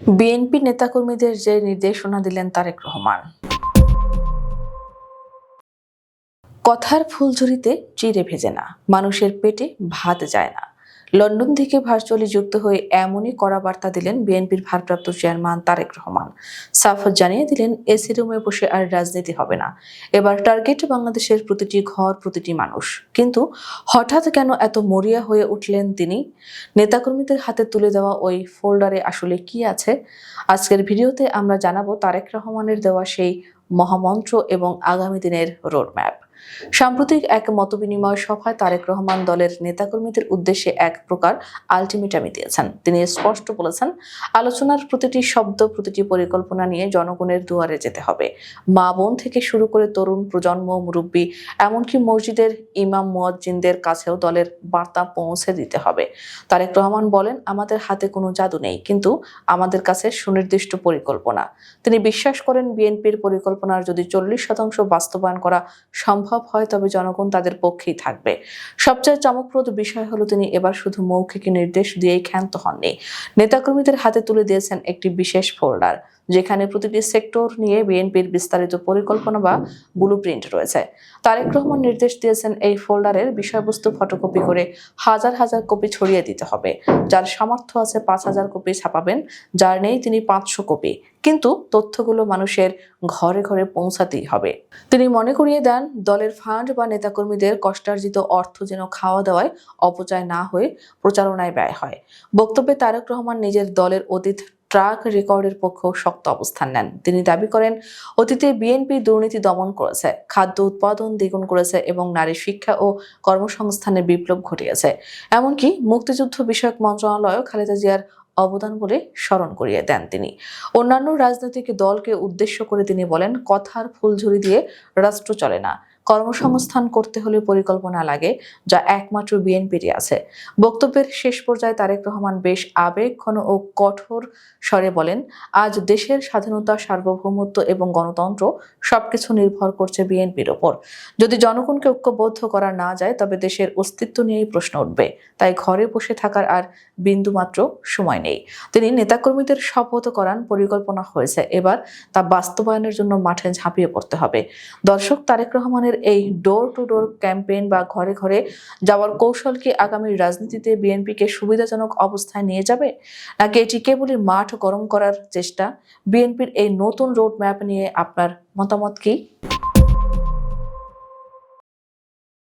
BNP নেতাকর্মীদের যে নির্দেশনা দিলেন তারেক রহমান। কথার ফুলঝুরিতে চিড়ে ভেজে না। মানুষের পেটে ভাত যায় না। লন্ডন থেকে ভার্চুয়ালি যুক্ত হয়ে এমনই কড়া বার্তা দিলেন বিএনপির ভারপ্রাপ্ত চেয়ারম্যান তারেক রহমান। সাফত জানিয়ে দিলেন, এসি রুমে বসে আর রাজনীতি হবে না। এবার টার্গেট বাংলাদেশের প্রতিটি ঘর, প্রতিটি মানুষ। কিন্তু হঠাৎ কেন এত মরিয়া হয়ে উঠলেন তিনি? নেতাকর্মীদের হাতে তুলে দেওয়া ওই ফোল্ডারে আসলে কি আছে? আজকের ভিডিওতে আমরা জানাব তারেক রহমানের দেওয়া সেই মহামন্ত্র এবং আগামী দিনের রোডম্যাপ। সাম্প্রতিক এক মতবিনিময় সভায় তারেক রহমান দলের নেতাকর্মীদের উদ্দেশ্যে এক প্রকার আলটিমেটামি দিয়েছেন। তিনি স্পষ্ট বলেছেন, আলোচনার প্রতিটি শব্দ, প্রতিটি পরিকল্পনা নিয়ে জনগণের দুয়ারে যেতে হবে। মা বোন থেকে শুরু করে তরুণ প্রজন্ম, মুরব্বী, এমনকি মসজিদের ইমাম, মুয়াজ্জিনদের কাছেও দলের বার্তা পৌঁছে দিতে হবে। তারেক রহমান বলেন, আমাদের হাতে কোনো জাদু নেই, কিন্তু আমাদের কাছে সুনির্দিষ্ট পরিকল্পনা। তিনি বিশ্বাস করেন, বিএনপির পরিকল্পনার যদি চল্লিশ শতাংশ বাস্তবায়ন করা সম্ভব হয়, তবে জনগণ তাদের পক্ষেই থাকবে। সবচেয়ে চমকপ্রদ বিষয় হলো তিনি এবার শুধু মৌখিক নির্দেশ দিয়েই ক্ষান্ত হননি। নেতাকর্মীদের হাতে তুলে দিয়েছেন একটি বিশেষ ফোল্ডার। যেখানে প্রতিটি সেক্টর নিয়ে বিএনপির বিস্তারিত পরিকল্পনা বা ব্লু প্রিন্ট রয়েছে। তারেক রহমান নির্দেশ দিয়েছেন এই ফোল্ডারের বিষয়বস্তু ফটোকপি করে হাজার হাজার কপি ছড়িয়ে দিতে হবে। যার সামর্থ্য আছে পাঁচ হাজার কপি ছাপাবেন, যার নেই তিনি পাঁচশো কপি কিন্তু তথ্যগুলো মানুষের ঘরে ঘরে পৌঁছাতেই হবে। তিনি মনে করিয়ে দেন, দলের ফান্ড বা নেতাকর্মীদের কষ্টার্জিত অর্থ যেন খাওয়া দাওয়ায় অপচয় না হয়ে প্রচারণায় ব্যয় হয়। বক্তব্যে তারেক রহমান নিজের দলের অতীত ট্রাক রেকর্ডের পক্ষেও শক্ত অবস্থান নেন। তিনি দাবি করেন, অতীতে বিএনপি দুর্নীতি দমন করেছে, খাদ্য উৎপাদন দ্বিগুণ করেছে এবং নারী শিক্ষা ও কর্মসংস্থানের বিপ্লব ঘটিয়েছে। এমনকি মুক্তিযুদ্ধ বিষয়ক মন্ত্রণালয়ও খালেদা জিয়ার অবদান বলে স্মরণ করিয়ে দেন তিনি। অন্যান্য রাজনৈতিক দলকে উদ্দেশ্য করে তিনি বলেন, কথার ফুলঝুরি দিয়ে রাষ্ট্র চলে না। কর্মসংস্থান করতে হলে পরিকল্পনা লাগে, যা একমাত্র বিএনপিরই আছে। বক্তব্যের শেষ পর্যায়ে তারেক রহমান বেশ আবেগঘন ও কঠোর স্বরে বলেন, আজ দেশের স্বাধীনতা, সার্বভৌমত্ব এবং গণতন্ত্র সবকিছু নির্ভর করছে বিএনপির ওপর। যদি জনগণকে ঐক্যবদ্ধ করা না যায়, তবে দেশের অস্তিত্ব নিয়েই প্রশ্ন উঠবে। তাই ঘরে বসে থাকার আর বিন্দুমাত্র সময় নেই। তিনি নেতাকর্মীদের শপথ করান, পরিকল্পনা হয়েছে। এবার তা বাস্তবায়নের জন্য মাঠে ঝাঁপিয়ে পড়তে হবে। দর্শক, তারেক রহমানের এই ডোর টু ডোর ক্যাম্পেইন বা ঘরে ঘরে যাওয়ার কৌশল কি আগামী রাজনীতিতে বিএনপিকে সুবিধাজনক অবস্থায় নিয়ে যাবে? নাকি এটি কেবলই মাঠ গরম করার চেষ্টা? বিএনপির এই নতুন রোড ম্যাপ নিয়ে আপনার মতামত কি?